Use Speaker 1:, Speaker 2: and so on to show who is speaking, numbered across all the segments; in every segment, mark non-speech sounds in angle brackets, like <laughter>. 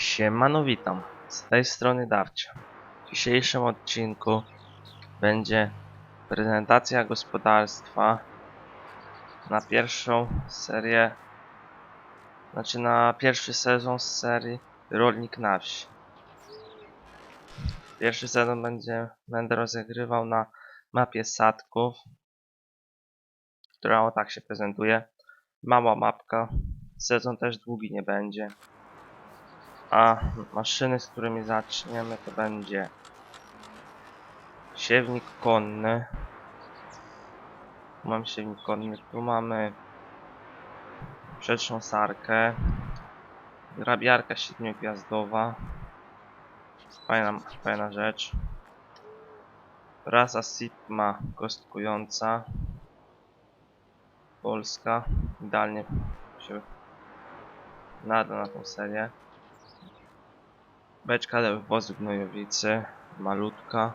Speaker 1: Siemano, witam. Z tej strony Darcia. W dzisiejszym odcinku będzie prezentacja gospodarstwa na pierwszą serię, znaczy na pierwszy sezon z serii Rolnik na wsi. Pierwszy sezon będzie, będę rozegrywał na mapie Sadków, która o tak się prezentuje. Mała mapka. Sezon też długi nie będzie. A maszyny, z którymi zaczniemy, to będzie siewnik konny. Tu mamy siewnik konny, tu mamy przetrząsarkę, grabiarka siedmiogwiazdowa. Fajna, fajna rzecz. Rasa Sigma kostkująca. Polska. Idealnie się nada na tą serię. Beczka do wywozu gnojowicy, malutka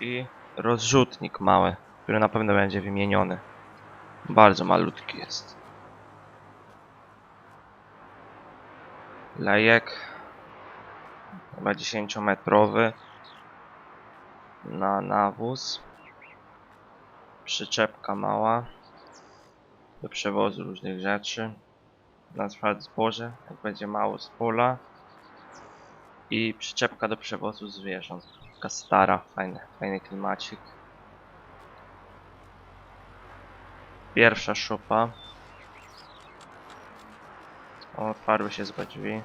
Speaker 1: i rozrzutnik mały, który na pewno będzie wymieniony. Bardzo malutki jest. Lejek, chyba 10 metrowy na nawóz. Przyczepka mała do przewozu różnych rzeczy. Na przykład zboże, jak będzie mało z pola i przyczepka do przewozu zwierząt. Taka stara, fajny, fajny klimacik. Pierwsza szupa. O, otwarły się złe drzwi.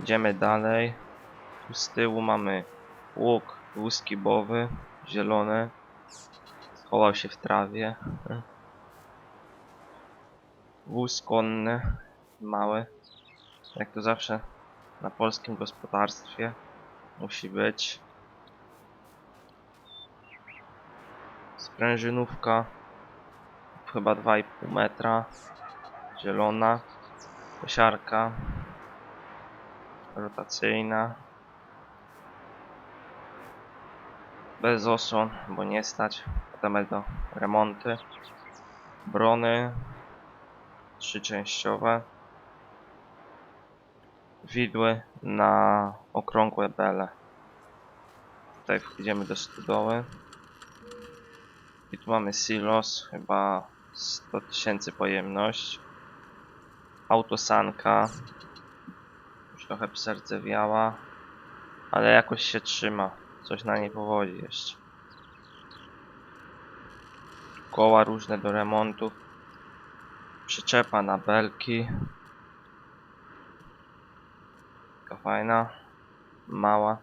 Speaker 1: Idziemy dalej. Tu z tyłu mamy łuk łuskibowy, zielony. Schował się w trawie. <laughs> Wóz konny, mały. Jak to zawsze na polskim gospodarstwie musi być. Sprężynówka chyba 2,5 metra. Zielona. Kosiarka. Rotacyjna. Bez osłon, bo nie stać. Potem będą remonty. Brony. Trzyczęściowe widły na okrągłe bele. Tutaj wchodzimy do stodoły. I tu mamy silos, chyba 100 tysięcy pojemność. Autosanka. Już trochę wiała, ale jakoś się trzyma. Coś na niej powodzi jeszcze. Koła różne do remontów. Przyczepa na belki. Taka fajna, mała.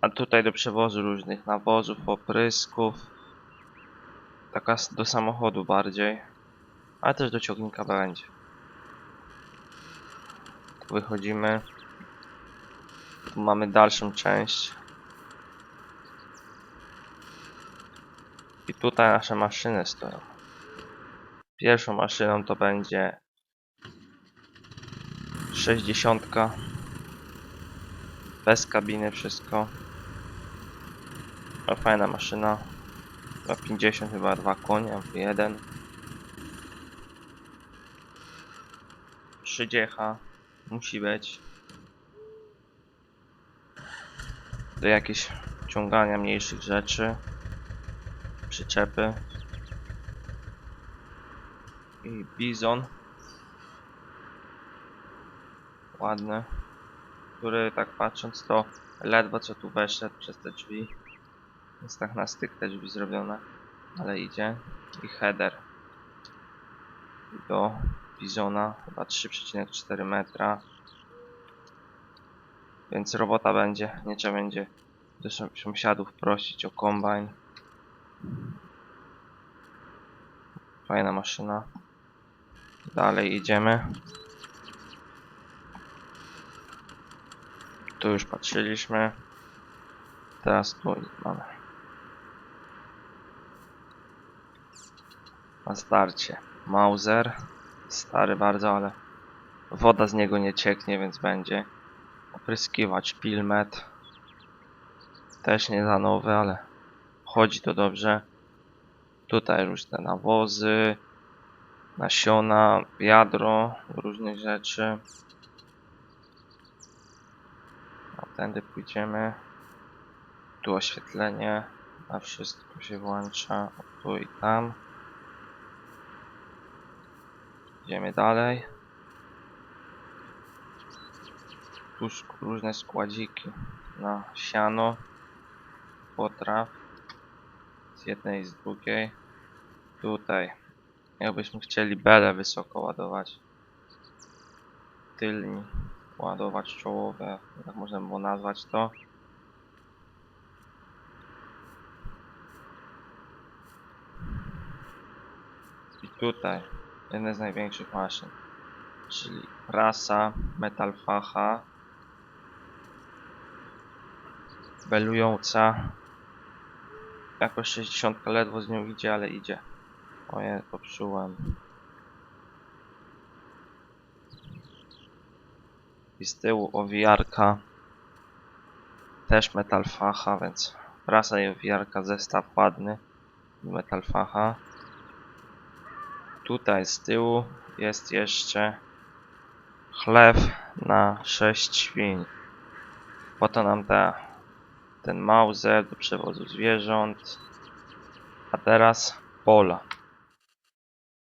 Speaker 1: A tutaj do przewozu różnych nawozów, oprysków. Taka do samochodu bardziej. Ale też do ciągnika będzie. Tu wychodzimy. Tu mamy dalszą część. I tutaj nasze maszyny stoją. Pierwszą maszyną to będzie 60. Bez kabiny wszystko. A fajna maszyna. Chyba 50 chyba dwa konie, albo jeden. 30 musi być. Do jakieś ciągania mniejszych rzeczy. Przyczepy. I bizon ładny, który tak patrząc to ledwo co tu weszedł przez te drzwi. Jest tak na styk te drzwi zrobione, ale idzie. I header do Bizona, chyba 3,4 metra. Więc robota będzie, nie trzeba będzie do sąs- sąsiadów prosić o kombajn. Fajna maszyna. Dalej idziemy. Tu już patrzyliśmy. Teraz tu mamy. Na starcie. Mauser. Stary bardzo, ale woda z niego nie cieknie, więc będzie. Opryskiwacz Pilmet. Też nie za nowy, ale chodzi to dobrze. Tutaj różne nawozy, nasiona, wiadro różnych rzeczy. A tędy pójdziemy. Tu oświetlenie na wszystko się włącza. O, Tu i tam. Idziemy dalej. Tu różne składziki na siano, potraw z jednej i z drugiej. Tutaj, jakbyśmy chcieli belę wysoko ładować, tylni ładować czołowe, jak można było nazwać to. I tutaj, jedna z największych maszyn, czyli prasa Metalfacha, belująca. Jakoś 60 ledwo z nią idzie, ale idzie. Oje, popsułem. I z tyłu owijarka. Też metalfacha, więc prasa i owijarka zestaw ładny. Metalfacha. Tutaj z tyłu jest jeszcze chlew na 6 świń. Po to nam ta, ten mauser do przewozu zwierząt. A teraz pola.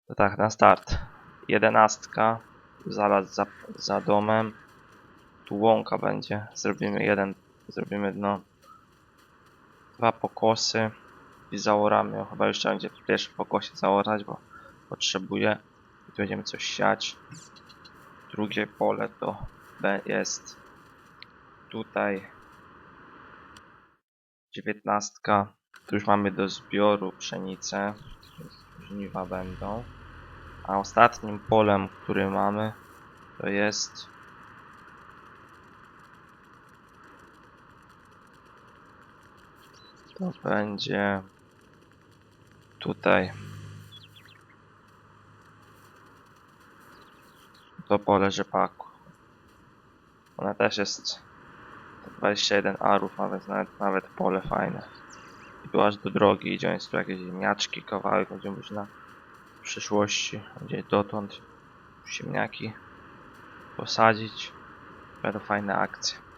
Speaker 1: To tak, na start. Jedenastka. Zaraz za, za domem. Tu łąka będzie. Zrobimy jeden, zrobimy no dwa pokosy i zaoramy. Chyba trzeba będzie w pierwszym pokosie zaorać, bo potrzebuję. I tu będziemy coś siać. Drugie pole to jest tutaj dziewiętnastka. Tu już mamy do zbioru pszenicę. Żniwa będą. A ostatnim polem, który mamy, to jest to będzie tutaj to pole rzepaku. Ona też jest 21 arów, więc nawet, nawet pole fajne. I tu aż do drogi idzie, jest tu jakieś ziemniaczki, kawałek, będzie można w przyszłości, będzie dotąd ziemniaki posadzić. Będą fajne akcje.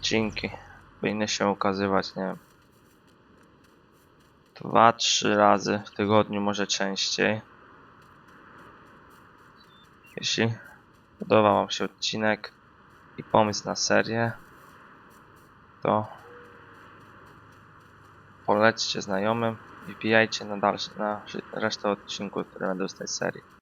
Speaker 1: Odcinki powinny się ukazywać, nie wiem, dwa, trzy razy w tygodniu, może częściej. Jeśli podobał Wam się odcinek i pomysł na serię, to polećcie znajomym i wbijajcie na dalsze, na resztę odcinków, które będą z tej serii.